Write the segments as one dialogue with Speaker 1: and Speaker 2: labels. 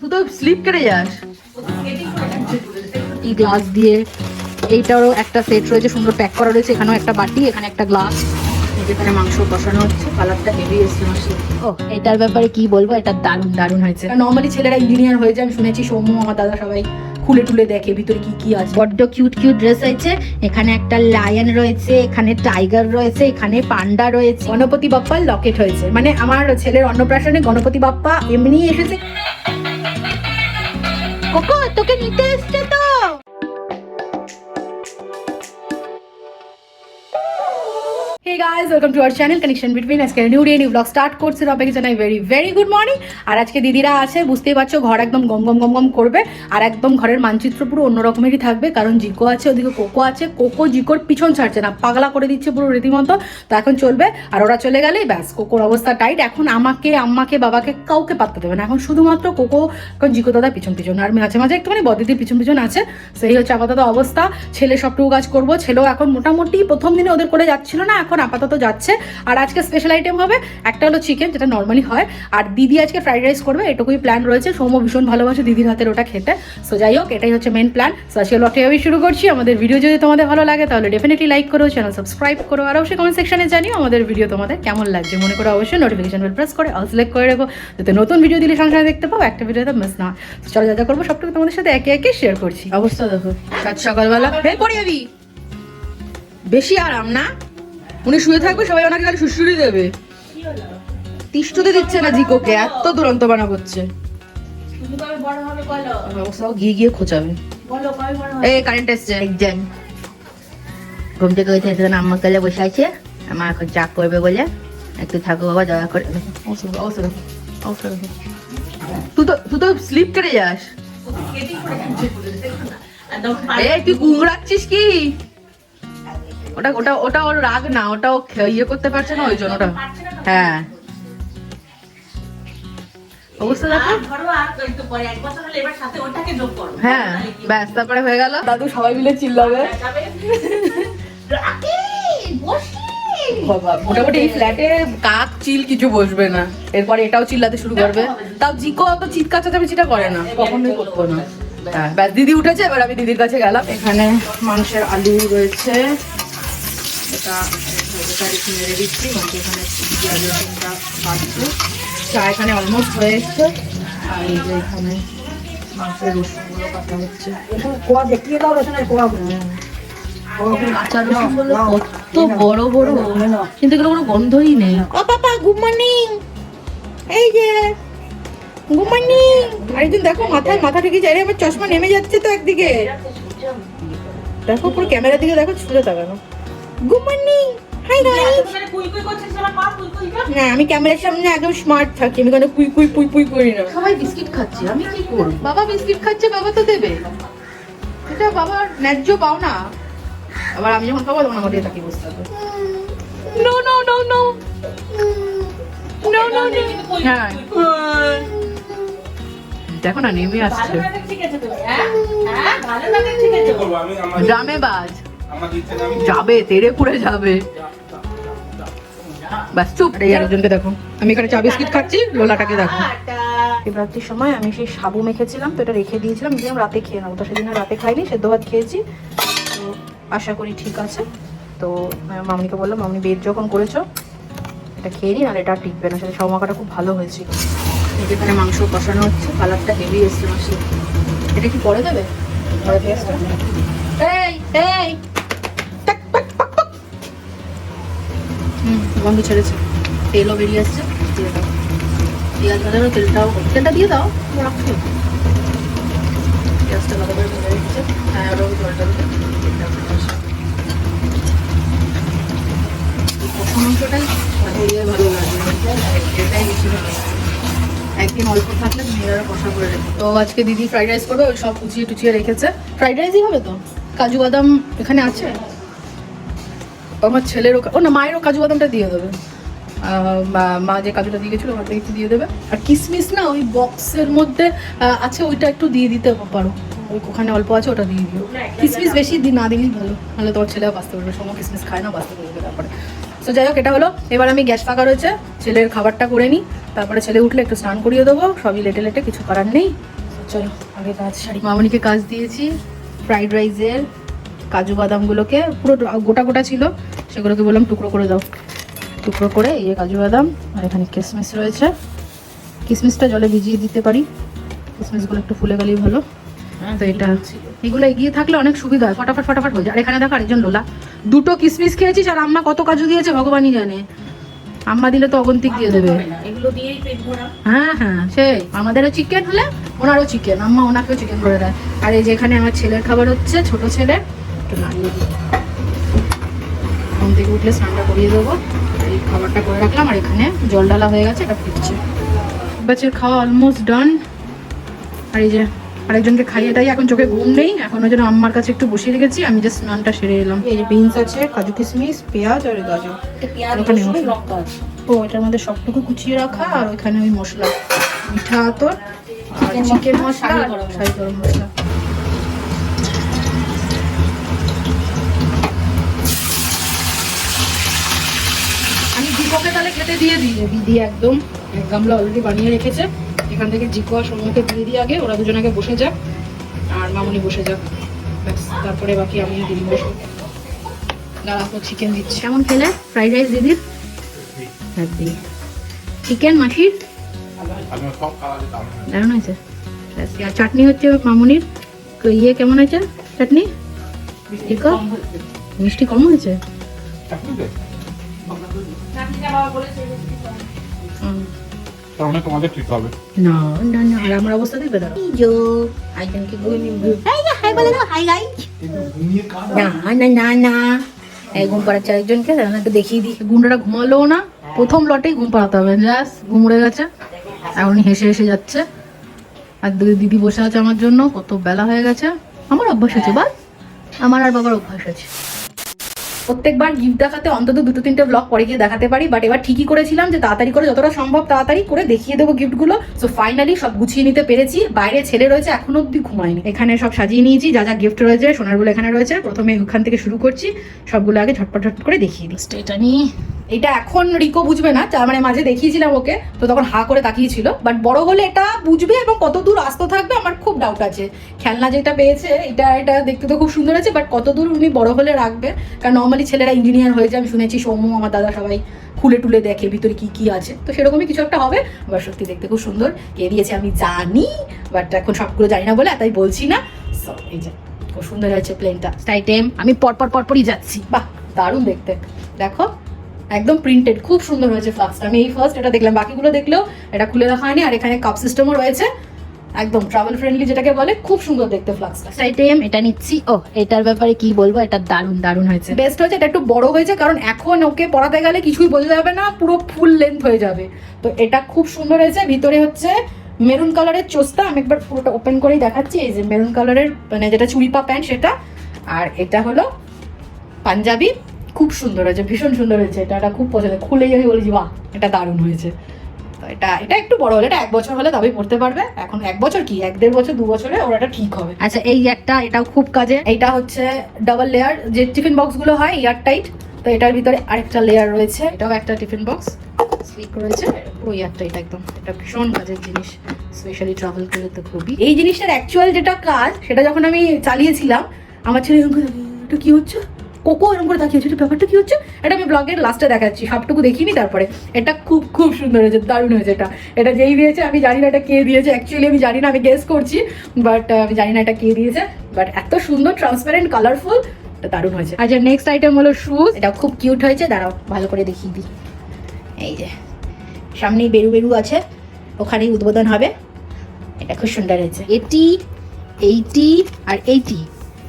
Speaker 1: তুই তো স্লিপ কেটে যাস। এই গ্লাস দিয়ে এইটারও একটা সেট রয়েছে সুন্দর প্যাক করা রয়েছে। এখানেও একটা বাটি এখানে একটা গ্লাস যেখানে মাংস কষানো হচ্ছে কালারটা হেভি এসছে ও এটার ব্যাপারে কি বলব? এটা দারুণ দারুণ হয়েছে। নর্মালি ছেলেরা ইঞ্জিনিয়ার হয়ে যায় আমি শুনেছি সৌম্য আমার দাদা সবাই খুলে টুলে দেখে ভিতরে কি কি আছে। বড্ড কিউট কিউট ড্রেস হয়েছে। এখানে একটা লায়ন রয়েছে এখানে টাইগার রয়েছে এখানে পান্ডা রয়েছে। গণপতি বাপ্পার লকেট হয়েছে। মানে আমার ছেলের অন্নপ্রাশনে গণপতি বাপ্পা এমনি এসেছে। কোকো তোকে নিতে এসছে তো hey guys welcome to our channel connection between আজকে new day new blog start করছি সবাইকে জানাই ভেরি ভেরি গুড মর্নিং আর আজকে দিদিরা আছে, বুঝতেই পারছ, ঘর একদম গম গম গম গম করবে। আর একদম ঘরের মানচিত্র পুরো অন্য রকমেরই থাকবে, কারণ জিকো আছে, ওদিকে কোকো আছে, কোকো জিকোর পিছন ছাড়ছে না, পাগলা করে দিচ্ছে পুরো রীতিমতো। তো এখন চলবে, আর ওরা চলে গেলেই ব্যাস, কোকোর অবস্থা টাইট এখন আমাকে, আম্মাকে, বাবাকে কাউকে পাত্তা দেবে না। এখন শুধুমাত্র কোকো এখন জিকো দাদা পিছন পিছন। আর মাঝে মাঝে একটুখানি বদিদির পিছন পিছন আছে, সেই হচ্ছে আপাতত অবস্থা। ছেলে সবটুকু কাজ করব। ছেলেও এখন মোটামুটি প্রথম দিনে ওদের করে যাচ্ছিল না, এখন আপাতত যাচ্ছে। আর আজকে স্পেশাল আইটেম হবে একটা হলো চিকেন যেটা নর্মালি হয়। আর দিদি আজকে ফ্রাইড রাইস করবে এটুকুই প্ল্যান রয়েছে। সৌম্য ভীষণ ভালোবাসে দিদির হাতের ওটা খেতে। সো যাই হোক এটাই হচ্ছে মেন প্ল্যান সো আজকে লটে আমি শুরু করছি। আমাদের ভিডিও যদি তোমাদের ভালো লাগে তাহলে ডেফিনেটলি লাইক করো চ্যানেল সাবস্ক্রাইব করো আর অবশ্যই কমেন্ট সেকশনে জানিও আমাদের ভিডিও তোমাদের কেমন লাগছে। মনে করো অবশ্যই নোটিফিকেশন বেল প্রেস করে অল সিলেক্ট করে রেখো। যাতে নতুন ভিডিও দিলে সঙ্গে সঙ্গে দেখতে পাও একটা ভিডিওতে মিস না হয়। তো চলো যা যা করব সবটুকু তোমাদের সাথে একে একে শেয়ার করছি। অবস্থা দেখো। সকালবেলা। বের করে যাবি বেশি আরাম না? উনি শুয়ে থাকবে সবাই ওনাকে খালি শুশুরি দেবে। তিষ্টতে দিচ্ছে না জিকোকে এত দুরন্ত বানা করছে। গিয়ে গিয়ে খোঁচাবে এই কারেন্ট এসছে।
Speaker 2: একজন। ঘুম থেকে উঠে এসে আম্মা কালে বসে আছে আমার এখন চা করবে বলে। একটু থাকো বাবা দয়া করে।
Speaker 1: তুই তো তুই তো স্লিপ কেটে যাস। এই তুই গুংড়াচ্ছিস কি? ওটা ওটা ওটা ওর রাগ না ওটা ও খে- ইয়ে করতে পারছে না ওই জন্য ওটা হ্যাঁ। অবস্থা দেখো। হ্যাঁ ব্যাস তারপরে হয়ে গেল। দাদু সবাই মিলে চিল্লাবে। মোটামুটি এই ফ্ল্যাটে কাক চিল কিছু বসবে না। এরপরে এটাও চিল্লাতে শুরু করবে। তাও জিকো অত চিৎকার চেঁচামেচিটা করে না কখনোই করব না। হ্যাঁ ব্যাস দিদি উঠেছে এবার আমি দিদির কাছে গেলাম। এখানে মাংসের আলু রয়েছে। এটা এটা রেখে মেরে দিচ্ছি এখানে পেঁয়াজ রসুনটা কাটছে চা এখানে অলমোস্ট হয়ে এসছে। আর এই যে এখানে মাংসের রসুনগুলো কাটা হচ্ছে।
Speaker 3: কোয়া দেখিয়ে দাও রসুনের কোয়াগুলো
Speaker 1: কত বড় বড়। কিন্তু এগুলো কোনো গন্ধই নেই। ও পাপা গুড মর্নিং। এই যে গুড মর্নিং। আরেকদিন দেখো মাথায় মাথা ঠেকে যায়। রে, আমার চশমা নেমে যাচ্ছে তো একদিকে। দেখো পুরো ক্যামেরার দিকে দেখো ছুঁড়ে তাকানো। Good morning. হাই গাইস না আমি ক্যামেরার সামনে একদম স্মার্ট থাকি আমি কোনো কুই কুই পুই পুই করি না। সবাই বিস্কিট খাচ্ছে আমি কি করব? বাবা বিস্কিট খাচ্ছে বাবা তো দেবে। এটা বাবার ন্যায্য পাও না আবার আমি যখন খাব তখন আমার দিয়ে থাকি বসতে হবে। No no no no no no হ্যাঁ। দেখো না নেমে আসছে। ড্রামে বাজ। যাবে তেড়ে পুড়ে যাবে। ব্যাস চুপ। এই আরেকজনকে দেখো। আমি এখানে চা বিস্কিট খাচ্ছি লোলাটাকে দেখো। শিবরাত্রির সময় আমি সেই সাবু মেখেছিলাম তো এটা রেখে দিয়েছিলাম ভেবেছিলাম রাতে খেয়ে নেব। তো সেদিন রাতে খাইনি সেদ্ধ ভাত খেয়েছি। তো আশা করি ঠিক আছে। তো মামনিকে বললাম মামনি বেড যখন করেছ এটা খেয়ে নিন আর এটা টিকবে না। সেটা সমাকাটা খুব ভালো হয়েছিল। এখানে মাংস কষানো হচ্ছে কালারটা হেভি এসছে মাসি এটা কি পরে দেবে? পরে পেঁয়াজটা এই এই। গন্ধ ছেড়েছে। তেলও বেরিয়ে আসছে, দিয়ে দাও। পেঁয়াজ ভাজানো তেলটাও তেলটা দিয়ে দাও রাখছো। পেঁয়াজটা ভালো করে রেখেছে ওটাও জলটা। মাংসটাই ভালো লাগে বেশি ভালো লাগে। একদিন অল্প কষা করে রেখে তো আজকে দিদি ফ্রাইড রাইস করবে, ওই সব কুচিয়ে টুচিয়ে রেখেছে। ফ্রাইড রাইসই হবে তো? কাজু বাদাম এখানে আছে? আমার ছেলেরও ও না মায়েরও কাজু বাদামটা দিয়ে দেবে। মা- যে কাজুটা দিয়ে গেছিল ওটা একটু দিয়ে দেবে। আর কিসমিস না, ওই বক্সের মধ্যে আছে, ওইটা একটু দিয়ে দিতে পারো। ওই ওখানে অল্প আছে, ওটা দিয়ে দিও। কিসমিস বেশি দি- না দিলেই ভালো, নাহলে তোমার ছেলেও বাঁচতে পারবে সময় কিসমিস খায় না, বাঁচতে পারবে তারপরে তো যাই হোক, এটা হলো। এবার আমি গ্যাস ফাঁকা রয়েছে, ছেলের খাবারটা করে নিই। তারপরে ছেলে উঠলে একটু স্নান করিয়ে দেবো। সবই লেটে লেটে, কিছু করার নেই। চলো, আগে কাজ সারি। মামনিকে কাজ দিয়েছি, ফ্রাইড রাইসের কাজু বাদামগুলোকে, পুরো গোটা গোটা ছিল। সেগুলোকে বললাম টুকরো করে দাও। টুকরো করে ইয়ে কাজু বাদাম আর এখানে কিশমিশ রয়েছে। কিশমিশটা জলে ভিজিয়ে দিতে পারি। কিশমিশগুলো একটু ফুলে গেলেই ভালো। তো এটা এগুলো এগিয়ে থাকলে অনেক সুবিধা হয়। ফটাফট ফটাফট হয়ে যায়। আর এখানে দেখো আরেকজন লোলা। দুটো কিশমিশ খেয়েছিস আর আম্মা কত কাজু দিয়েছে ভগবানই জানে। আম্মা দিলে তো অগন্তিক দিয়ে দেবে। হ্যাঁ হ্যাঁ সেই। আমাদেরও চিকেন হলে ওনারও চিকেন। আম্মা ওনাকেও চিকেন করে দেয়। আর এই যে এখানে আমার ছেলের খাবার হচ্ছে ছোট ছেলে। একটু নাড়িয়ে দিই। ঘুম থেকে উঠলে স্নানটা করিয়ে দেবো। এই খাবারটা করে রাখলাম আর এখানে জল ডালা হয়ে গেছে এটা ফিরছে। বাচ্চার খাওয়া অলমোস্ট ডান আর এই যে আরেকজনকে খাইয়ে তাই এখন চোখে ঘুম নেই এখন ওই জন্য আম্মার কাছে একটু বসিয়ে রেখেছি আমি জাস্ট স্নানটা সেরে এলাম। এই যে বিনস আছে কাজু কিশমিশ পেঁয়াজ আর গাজর। ওখানে ও এটার মধ্যে সবটুকু কুচিয়ে রাখা আর ওইখানে ওই মশলা। মিঠা আতর আর চিকেন
Speaker 3: মশলা, গরম
Speaker 1: মশলা। জিকোকে তাহলে খেতে দিয়ে দিই। দিদি একদম এক গামলা অলরেডি বানিয়ে রেখেছে। এখান থেকে জিকো আর সৌম্যকে দিয়ে দিই আগে ওরা দুজন আগে বসে যাক আর মামুনি বসে যাক। ব্যাস তারপরে বাকি আমি দিদি বসবো। দাঁড়া চিকেন দিচ্ছি। কেমন খেলে? ফ্রাইড রাইস দিদির হ্যাপি চিকেন মাসির
Speaker 4: আমি সব কালারে
Speaker 1: দারুণ হয়েছে। আর চাটনি হচ্ছে মামুনির। তো ইয়ে কেমন হয়েছে চাটনি? ঠিক মিষ্টি কম হয়েছে? হুম।
Speaker 4: তার মানে তোমাদের ঠিক হবে।
Speaker 1: না না না আর আমার অবস্থা দেখবে দাঁড়াও। জো আইজনকে হাই হাই বলে দাও হাই গাই। না না না না। এই ঘুম পাড়াচ্ছে একজনকে একটু দেখিয়ে দিই। গুন্ডাটা ঘুমালো না। প্রথম লটেই ঘুম পাড়াতে হবে। জাস ঘুম উড়ে গেছে। এখন হেসে হেসে যাচ্ছে। আর দুই দিদি বসে আছে আমার জন্য। কত বেলা হয়ে গেছে। আমার অভ্যাস আছে বা আমার আর বাবার অভ্যাস আছে। প্রত্যেকবার গিফট দেখাতে অন্তত দুটো তিনটে ব্লগ পরে গিয়ে দেখাতে পারি বাট এবার ঠিকই করেছিলাম যে তাড়াতাড়ি করে যতটা সম্ভব তাড়াতাড়ি করে দেখিয়ে দেবো গিফটগুলো সো ফাইনালি সব গুছিয়ে নিতে পেরেছি বাইরে ছেলে রয়েছে এখনও অব্দি ঘুমায়নি। এখানে সব সাজিয়ে নিয়েছি যা যা গিফট রয়েছে সোনারগুলো এখানে রয়েছে প্রথমে ওখান থেকে শুরু করছি সবগুলো আগে ঝটপট ঝটপট করে দেখিয়ে দিই। এটা নিয়ে। এটা এখন রিকো বুঝবে না তার মানে মাঝে দেখিয়েছিলাম ওকে তো তখন হা করে তাকিয়েছিল বাট বড় হলে এটা বুঝবে এবং কত দূর আস্ত থাকবে আমার ডাউট আছে। খেলনা যেটা পেয়েছে এটা এটা দেখতে তো খুব সুন্দর আছে বাট কতদূর উনি বড় হলে রাখবে? কারণ নর্মালি ছেলেরা ইঞ্জিনিয়ার হয়ে যায় আমি শুনেছি সৌম্য আমার দাদা সবাই খুলে টুলে দেখে ভিতরে কি কি আছে। তো সেরকমই কিছু একটা হবে আবার সত্যি দেখতে খুব সুন্দর। কে দিয়েছে আমি জানি বাট এখন সবগুলো জানি না বলে তাই বলছি না। এই যে খুব সুন্দর হয়েছে প্লেনটা স্টাইটেম আমি পরপর পরপরই যাচ্ছি। বাহ দারুণ দেখতে। দেখো একদম প্রিন্টেড খুব সুন্দর হয়েছে ফ্লাক্সটা আমি এই ফার্স্ট এটা দেখলাম বাকিগুলো দেখলেও এটা খুলে দেখা হয়নি আর এখানে কাপ সিস্টেমও রয়েছে। একদম ট্রাভেল ফ্রেন্ডলি যেটাকে বলে খুব সুন্দর দেখতে ফ্লাক্সটা সাইটেম এটা নিচ্ছি। ও এটার ব্যাপারে কি বলব? এটা দারুণ দারুণ হয়েছে। বেস্ট হয়েছে এটা একটু বড় হয়েছে কারণ এখন ওকে পড়াতে গেলে কিছুই বোঝা যাবে না পুরো ফুল লেন্থ হয়ে যাবে। তো এটা খুব সুন্দর হয়েছে। ভিতরে হচ্ছে মেরুন কালারের চোস্তা। আমি একবার পুরোটা ওপেন করেই দেখাচ্ছি। এই যে মেরুন কালারের মানে যেটা চুড়িপা প্যান্ট সেটা। আর এটা হলো পাঞ্জাবি। খুব সুন্দর হয়েছে ভীষণ সুন্দর হয়েছে। এটা খুব পছন্দ। খুলেই আমি বলেছি বাহ এটা দারুণ হয়েছে। এটা এটা একটু বড় হলে এটা এক বছর হলে তবেই পড়তে পারবে। এখন এক বছর কি? এক দেড় বছর দু বছরে ওর এটা ঠিক হবে। আচ্ছা এই একটা এটাও খুব কাজে। এইটা হচ্ছে ডাবল লেয়ার যে টিফিন বক্সগুলো হয় এয়ার টাইট তো এটার ভিতরে আরেকটা লেয়ার রয়েছে। এটাও একটা টিফিন বক্স স্লিপ রয়েছে। পুরো এয়ার টাইট একদম। এটা ভীষণ কাজের জিনিস স্পেশালি ট্রাভেল করলে তো খুবই। এই জিনিসটার অ্যাকচুয়াল যেটা কাজ সেটা যখন আমি চালিয়েছিলাম আমার ছেলে এটা কি হচ্ছে? কোকো এরকম করে তাকিয়েছে এটা ব্যাপারটা কি হচ্ছে? এটা আমি ব্লগের লাস্টে দেখাচ্ছি। সবটুকু দেখিনি তারপরে। এটা খুব খুব সুন্দর হয়েছে দারুণ হয়েছে এটা। এটা যেই দিয়েছে আমি জানি না এটা কে দিয়েছে। অ্যাকচুয়ালি আমি জানি না আমি গেস করছি বাট আমি জানি না এটা কে দিয়েছে। বাট এত সুন্দর ট্রান্সপারেন্ট কালারফুল এটা দারুণ হয়েছে। আচ্ছা নেক্সট আইটেম হলো শুজ এটা খুব কিউট হয়েছে। দাঁড়াও ভালো করে দেখিয়ে দিই। এই যে সামনেই বেরু বেরু আছে। ওখানেই উদ্বোধন হবে। এটা খুব সুন্দর হয়েছে। এটি এইটি আর এইটি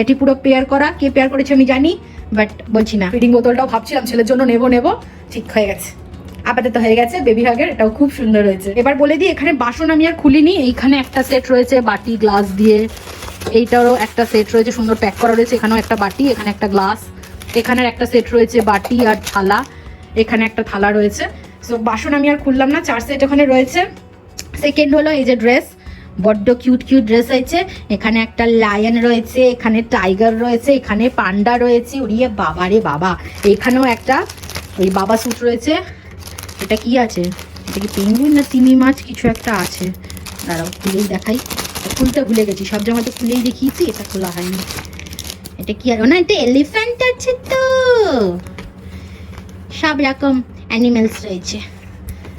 Speaker 1: এটি পুরো পেয়ার করা। কে পেয়ার করেছে আমি জানি। বাট বলছি না। ফিডিং বোতলটাও ভাবছিলাম ছেলের জন্য নেব নেব। ঠিক হয়ে গেছে। আপাতত হয়ে গেছে বেবি হাগের এটাও খুব সুন্দর হয়েছে। এবার বলে দিই, এখানে বাসন আমি আর খুলিনি, এইখানে একটা সেট রয়েছে, বাটি গ্লাস দিয়ে। এইটারও একটা সেট রয়েছে, সুন্দর প্যাক করা রয়েছে, এখানেও একটা বাটি, এখানে একটা গ্লাস এখানের একটা সেট রয়েছে, বাটি আর থালা। এখানে একটা থালা রয়েছে। সো বাসন আমি আর খুললাম না, চার সেট ওখানে রয়েছে। সেকেন্ড হলো এই যে ড্রেস বড্ড কিউট কিউট ড্রেস হয়েছে। এখানে একটা লায়ন রয়েছে, এখানে টাইগার রয়েছে, এখানে পান্ডা রয়েছে। উড়িয়ে বাবা রে বাবা। এখানেও একটা ওই বাবা স্যুট রয়েছে। এটা কি আছে? এটা কি পেঙ্গুইন না তিমি মাছ? কিছু একটা আছে। দাঁড়াও, খুলেই দেখাই। খুলতে ভুলে গেছি। সব জামা তো খুলেই দেখিয়েছি, এটা খোলা হয়নি। এটা কি আর না, এটা এলিফ্যান্ট আছে তো। সব রকম অ্যানিমেলস রয়েছে।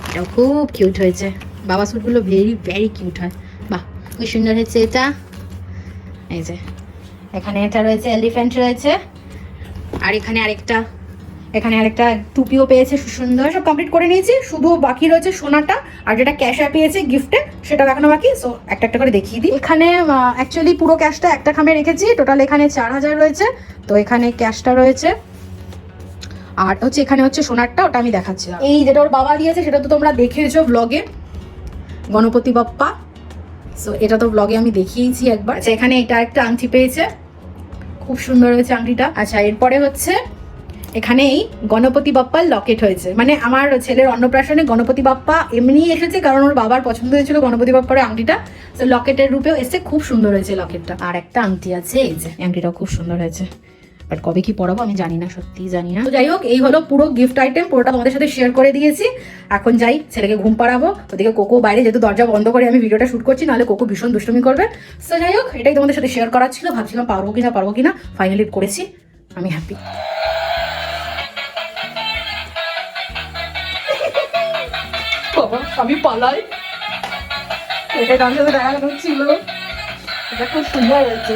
Speaker 1: এটাও খুব কিউট হয়েছে। বাবা স্যুটগুলো ভেরি ভেরি কিউট হয়। খুব সুন্দর হয়েছে এটা। এই যে, এখানে এটা রয়েছে এলিফ্যান্ট রয়েছে। আর এখানে আরেকটা এখানে আরেকটা টুপিও পেয়েছে সুন্দর সব কমপ্লিট করে নিয়েছি, শুধু বাকি রয়েছে সোনাটা। আর যেটা ক্যাশে পেয়েছে গিফটে সেটা দেখানো বাকি। সো একটা একটা করে দেখিয়ে দিই। এখানে অ্যাকচুয়ালি পুরো ক্যাশটা একটা খামে রেখেছি। টোটাল এখানে চার হাজার রয়েছে। তো এখানে ক্যাশটা রয়েছে। আর হচ্ছে এখানে হচ্ছে সোনারটা, ওটা আমি দেখাচ্ছিলাম। এই যেটা ওর বাবা দিয়েছে, সেটা তো তোমরা দেখেছ ব্লগে গণপতি বাপ্পা। সো এটা তো ব্লগে আমি দেখিয়েছি একবার। আচ্ছা এখানে এটা একটা আংটি পেয়েছে। খুব সুন্দর হয়েছে আংটিটা। আচ্ছা এরপরে হচ্ছে, এখানেই গণপতি বাপ্পার লকেট হয়েছে। মানে আমার ছেলের অন্নপ্রাশনে গণপতি বাপ্পা এমনি এসেছে, কারণ ওর বাবার পছন্দ হয়েছিল গণপতি বাপ্পার আংটিটা। তো লকেটের রূপেও এসে খুব সুন্দর হয়েছে লকেটটা। আর একটা আংটি আছে, এই যে আংটিটাও খুব সুন্দর হয়েছে। বাট কবে কি পড়াবো আমি জানি না সত্যিই জানি না। তো যাই হোক এই হলো পুরো গিফট আইটেম পুরোটা তোমাদের সাথে শেয়ার করে দিয়েছি। এখন যাই ছেলেকে ঘুম পাড়াবো। ওদিকে কোকো বাইরে যেহেতু দরজা বন্ধ করে আমি ভিডিওটা শুট করছি নাহলে কোকো ভীষণ দুষ্টুমি করবে। তো যাই হোক এটাই তোমাদের সাথে শেয়ার করার ছিল। ভাবছিলাম পারব কিনা পারব কিনা। ফাইনালি করেছি। আমি হ্যাপি বাবা আমি পালাই। এটা সাথে দেখানো ছিল এটা খুব সুন্দর হয়েছে।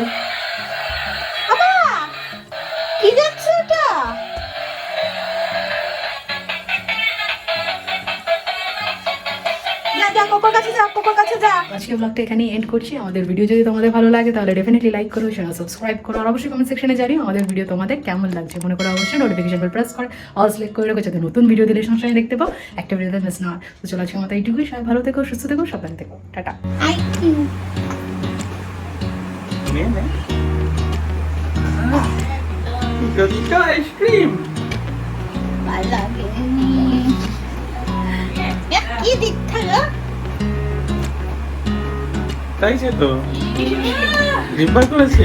Speaker 1: আজকে ব্লগটা এখানেই এন্ড করছি। আমাদের ভিডিও যদি তোমাদের ভালো লাগে তাহলে ডেফিনেটলি লাইক করো চ্যানেল সাবস্ক্রাইব করো। আর অবশ্যই কমেন্ট সেকশনে জানিও আমাদের ভিডিও তোমাদের কেমন লাগছে। মনে করো অবশ্যই নোটিফিকেশন বেল প্রেস করে অল সিলেক্ট করে রাখো যাতে নতুন ভিডিও দিলে সঙ্গে সঙ্গে দেখতে পাও। একটা ভিডিওতে মিস না তো চলো আজকে মতো এইটুকুই। সবাই ভালো থেকো সুস্থ থেকো সাবধানে থেকো। টাটা।
Speaker 4: নে নে গদিকা আইসক্রিম
Speaker 2: কি দিচ্ছে গো
Speaker 4: তাইছে তো। রিম্বার করেছে